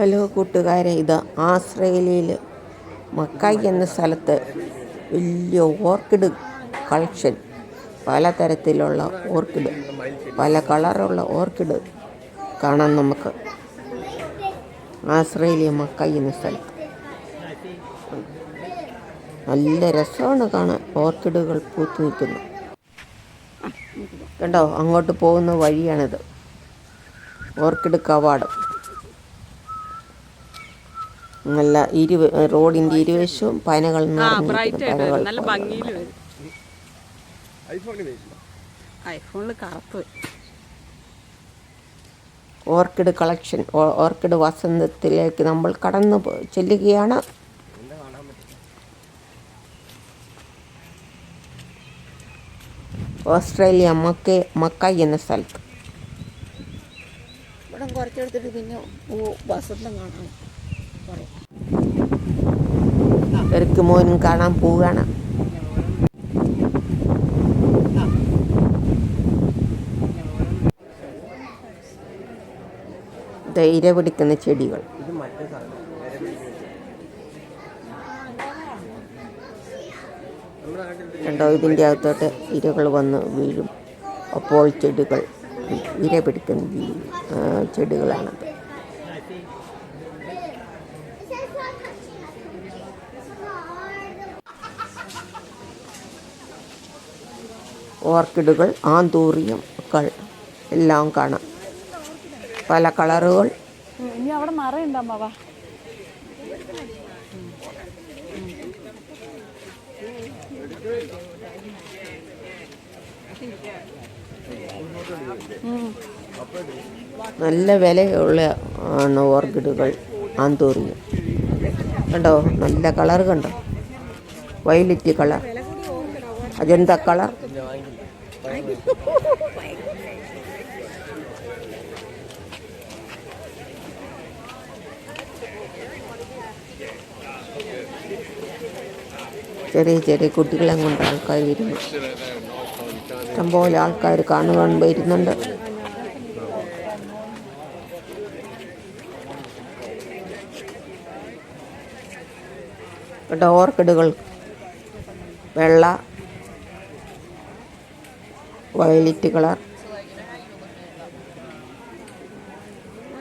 Hello കൂട്ടുകാരെ ഇത് ആസ്ട്രേലിയയിൽ മക്കായി എന്ന സ്ഥലത്ത് വലിയ ഓർക്കിഡ് കളക്ഷൻ പലതരത്തിലുള്ള ഓർക്കിഡ് പല കളറുള്ള ഓർക്കിഡ് കാണാം നമുക്ക്. ആസ്ട്രേലിയ മക്കായി എന്ന സ്ഥലത്ത് നല്ല രസമാണ് കാണാൻ. ഓർക്കിഡുകൾ പൂത്തു നിൽക്കുന്നു. കണ്ടോ അങ്ങോട്ട് പോകുന്ന വഴിയാണിത്. ഓർക്കിഡ് കവാടം. നല്ല ഇരുവ റോഡിന്റെ ഇരുവശവും പനകൾ നല്ല പോലെ. ഭംഗിയിൽ വരും. ഐഫോണിൽ കറുപ്പ്. ഓർക്കിഡ് കളക്ഷൻ ഓർക്കിഡ് വസന്തത്തിലേക്ക് നമ്മൾ കടന്നു ചെല്ലുകയാണ്. ഓസ്ട്രേലിയ മക്ക മക്കായി എന്ന സ്ഥലത്ത്. ഇവിടെ കുറച്ചെടുത്തിട്ട് പിന്നെ വസന്തം കാണാം എറിക്ക് മോനും കാണാൻ പോവുകയാണ്. തൈര പിടിക്കുന്ന ചെടികൾ. കണ്ടോ ഇതിന്റെ അകത്തോട്ട് ഇരകൾ വന്ന് വീഴും. അപ്പോൾ ചെടികൾ ഇര പിടിക്കുന്ന ചെടികളാണത്. ഓർക്കിഡുകൾ ആന്തൂറിയം കൾ എല്ലാം കാണാം. പല കളറുകൾ. ഇനി അവിടെ മറയുണ്ടോ അമ്മാവ. നല്ല വിലയുള്ള ആണ് ഓർക്കിഡുകൾ ആന്തൂറിയം. കണ്ടോ? നല്ല കളർ കണ്ടോ? Violet colour. അജന്ത കളർ. ചെറിയ ചെറിയ കുട്ടികളെ കൊണ്ട് ആൾക്കാർ വരുന്നു. ഇഷ്ടംപോലെ ആൾക്കാർ കാണുവാൻ വരുന്നുണ്ട്. ഇവിടെ ഓർക്കിഡുകൾ വെള്ള വയലറ്റ് കളർ.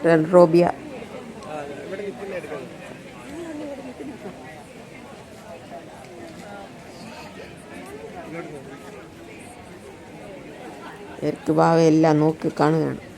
റെഡ് റോബിയ ഭാവം ഭാവയെല്ലാം നോക്കി കാണുകയാണ്.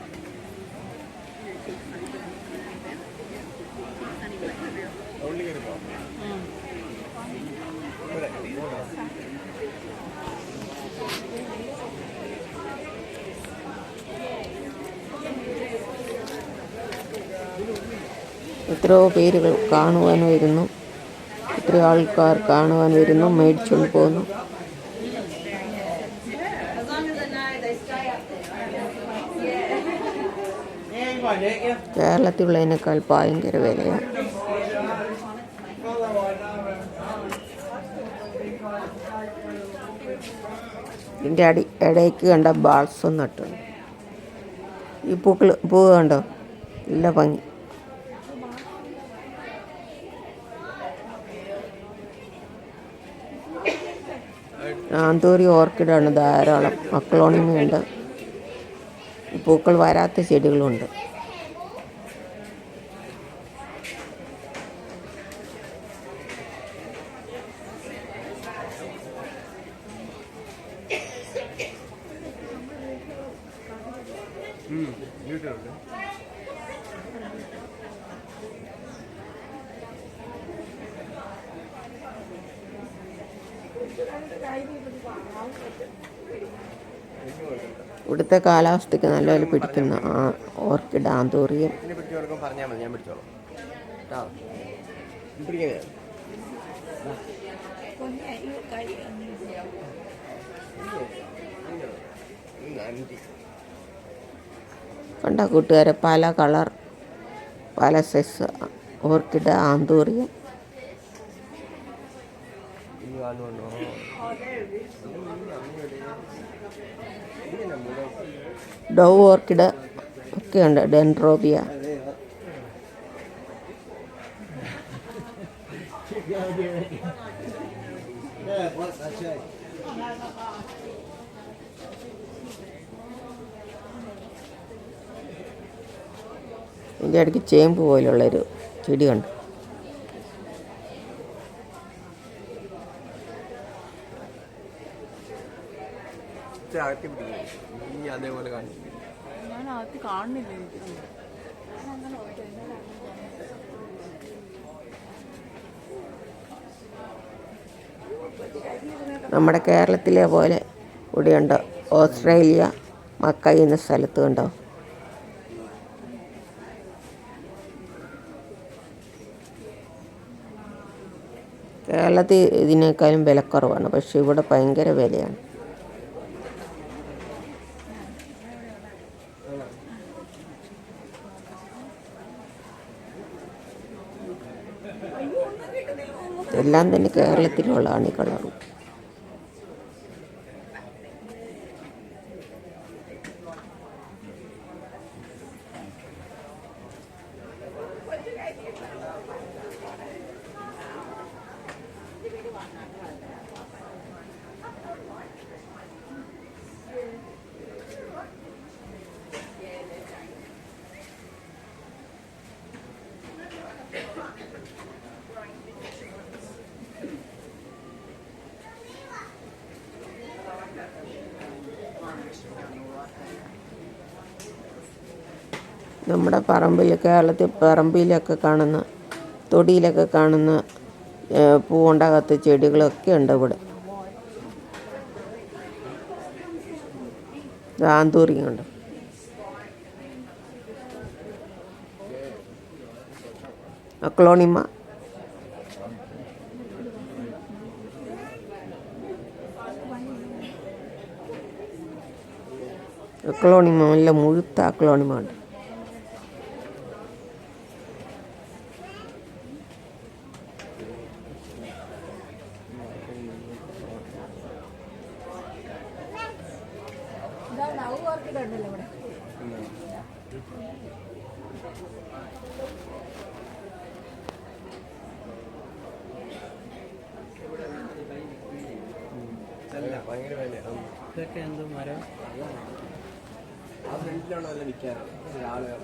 എത്രയോ പേരുകൾ കാണുവാൻ വരുന്നു. എത്രയോ ആൾക്കാർ കാണുവാൻ വരുന്നു മേടിച്ചുകൊണ്ട് പോകുന്നു. കേരളത്തിലുള്ളതിനേക്കാൾ ഭയങ്കര വിലയാണ്. ഇതിന്റെ അടി ഇടയ്ക്ക് കണ്ട ബാൾസും നട്ടുണ്ട് ഈ പൂക്കൾ പൂവ് കണ്ടോ? നല്ല ഭംഗി. ആന്തൂരി ഓർക്കിഡാണ് ധാരാളം. അക്ലോണിമുണ്ട് പൂക്കൾ വരാത്ത ചെടികളുണ്ട്. യൂട്യൂബിൽ ഇവിടുത്തെ കാലാവസ്ഥയ്ക്ക് നല്ലപോലെ പിടിക്കുന്ന ആ ഓർക്കിഡ് ആന്തൂറിയം പറഞ്ഞാൽ മതി ഞാൻ പിടിച്ചോളാം. കണ്ട കൂട്ടുകാരെ പല കളർ പല സൈസ് ഓർക്കിഡ് ആന്തൂറിയം കാണുവാണോ ഡവ് ഓർക്കിഡ് ഒക്കെ ഉണ്ട് ഡെൻട്രോബിയ ഇതിന്റെ ഇടയ്ക്ക് ചേമ്പ് പോലുള്ളൊരു ചെടി കണ്ടു. ഇച്ചിരി ആട്ടി പിടിക്കും നീ അതേപോലെ കാണിക്കും. ഞാൻ അകത്ത് കാണുന്നില്ല എനിക്ക് നമ്മുടെ കേരളത്തിലെ പോലെ ഇവിടെയുണ്ട്. ഓസ്ട്രേലിയ മക്കൈ എന്ന സ്ഥലത്ത് കണ്ടോ? കേരളത്തിൽ ഇതിനേക്കാളും വിലക്കുറവാണ്. പക്ഷെ ഇവിടെ ഭയങ്കര വിലയാണ്. എല്ലാം തന്നെ കേരളത്തിലുള്ളതാണ് ഈ നമ്മുടെ പറമ്പിൽ കേരളത്തിൽ പറമ്പിലൊക്കെ കാണുന്ന തൊടിയിലൊക്കെ കാണുന്ന പൂവുണ്ടാകാത്ത ചെടികളൊക്കെ ഉണ്ട് ഇവിടെ. ആന്തൂറിയുണ്ട് അക്ലോണിമ അക്ലോണിമ നല്ല മുഴുത്ത അക്ലോണിമ ഉണ്ട് അല്ല ഭയങ്കര വിലയാണ് ഇതൊക്കെ എന്ത് മരം? ആ ഫ്രണ്ടിലാണ് നല്ല വിൽക്കാറ് ആളുകൾ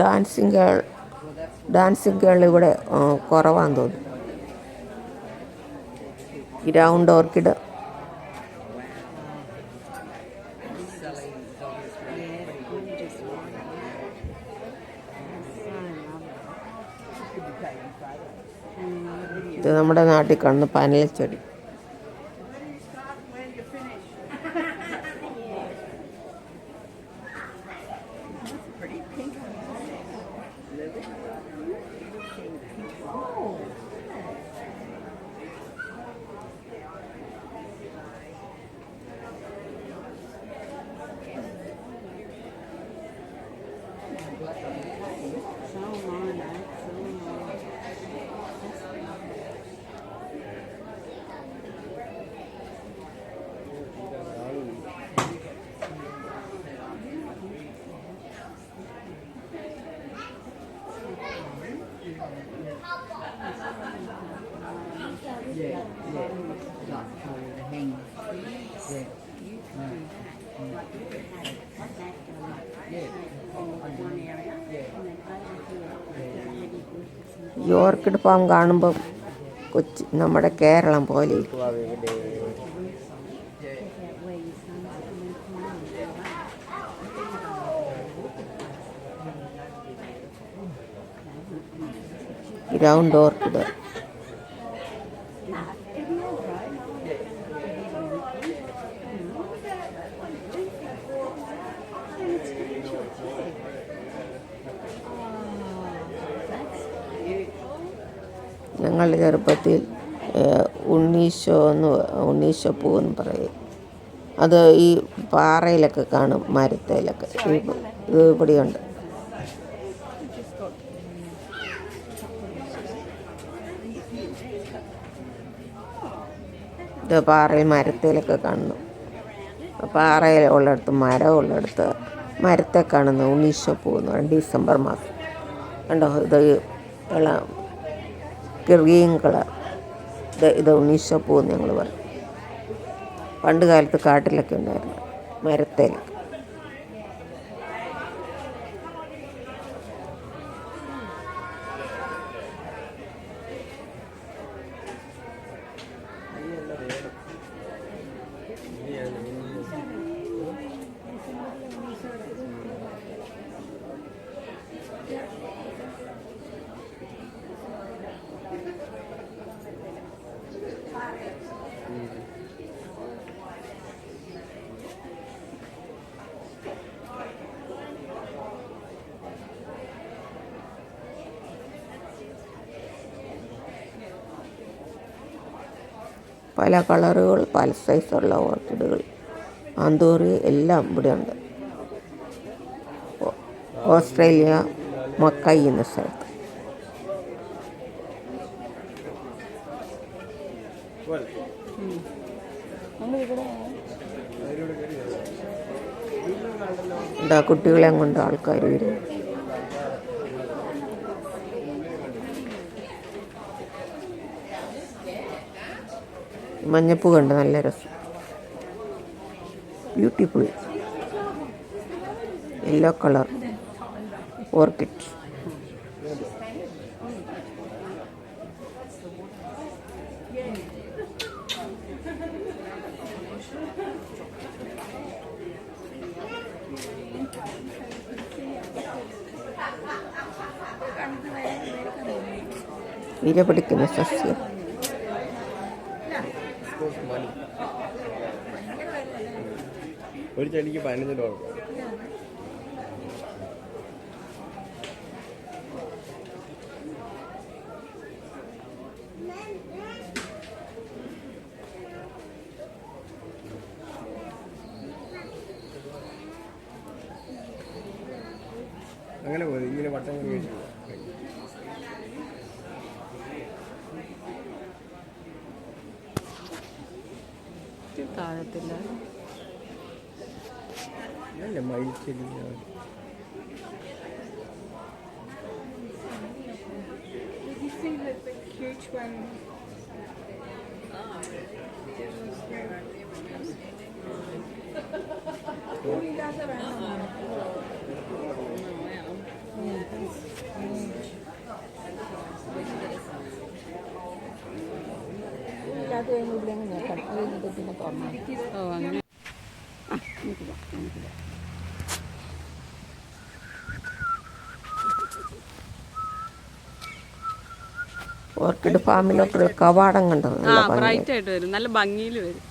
ഡാൻസിങ് ഗേൾ ഡാൻസിങ് ഗേൾ ഇവിടെ കുറവാന്ന് തോന്നുന്നു. ഗ്രൗണ്ട് ഓർക്കിഡ് ഇത് നമ്മുടെ നാട്ടിൽ കാണുന്ന പനൽ ചെടി ഓർക്കിഡ് ഫാം കാണുമ്പം കൊച്ചി നമ്മുടെ കേരളം പോലെ ground door to the ഞങ്ങൾ ചെറുപ്പത്തിൽ ഉണ്ണീശോ എന്ന് ഉണ്ണീശോ പൂവെന്ന് പറയും. അത് ഈ പാറയിലൊക്കെ കാണും മരത്തിലൊക്കെ. ഇത് ഇവിടെയുണ്ട്. ഇത് പാറയിൽ മരത്തിലൊക്കെ കാണുന്നു പാറയിൽ ഉള്ളിടത്ത് മരം ഉള്ളിടത്ത് മരത്തെ കാണുന്നു ഉണ്ണീശോ പോകുന്നു ഡിസംബർ മാസം. കണ്ടോ? ഇത് ഇള ഗ്രീൻ കളർ ഇത് ഇത് ഉണ്ണീശോ പോകുന്നു ഞങ്ങൾ പറയും. പണ്ട് കാലത്ത് കാട്ടിലൊക്കെ ഉണ്ടായിരുന്നു മരത്തേലൊക്കെ. പല കളറുകൾ പല സൈസുള്ള ഓർക്കിഡുകൾ ആന്തൂറി എല്ലാം ഇവിടെയുണ്ട്. ഓസ്ട്രേലിയ മക്കൈ എന്ന സ്ഥലത്ത്. കുട്ടികളെ കൊണ്ട് ആൾക്കാർ വരും മഞ്ഞപ്പൂ കണ്ട് നല്ല രസം. ബ്യൂട്ടിഫുൾ യെല്ലോ കളർ ഓർക്കിഡ് വിരപിടിക്കുന്ന സസ്യം. മണി ഒരു ചെടിക്ക് പതിനഞ്ച് ഡോളർ താഴത്തില്ല ഓ അങ്ങനെ ഓർക്കിഡ് ഫാമിലൊക്കെ കവാടം കണ്ടത് ബ്രൈറ്റ് ആയിട്ട് വരും. നല്ല ഭംഗിയിൽ വരും.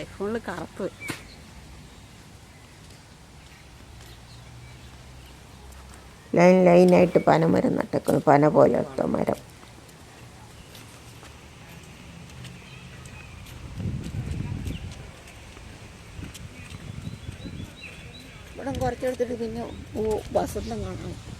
ഐഫോണിൽ കറുപ്പ്. ലൈൻ ലൈനായിട്ട് പനമരം നട്ടക്കുന്നു. പന പോലത്തെ മരം. കാണാം പറയും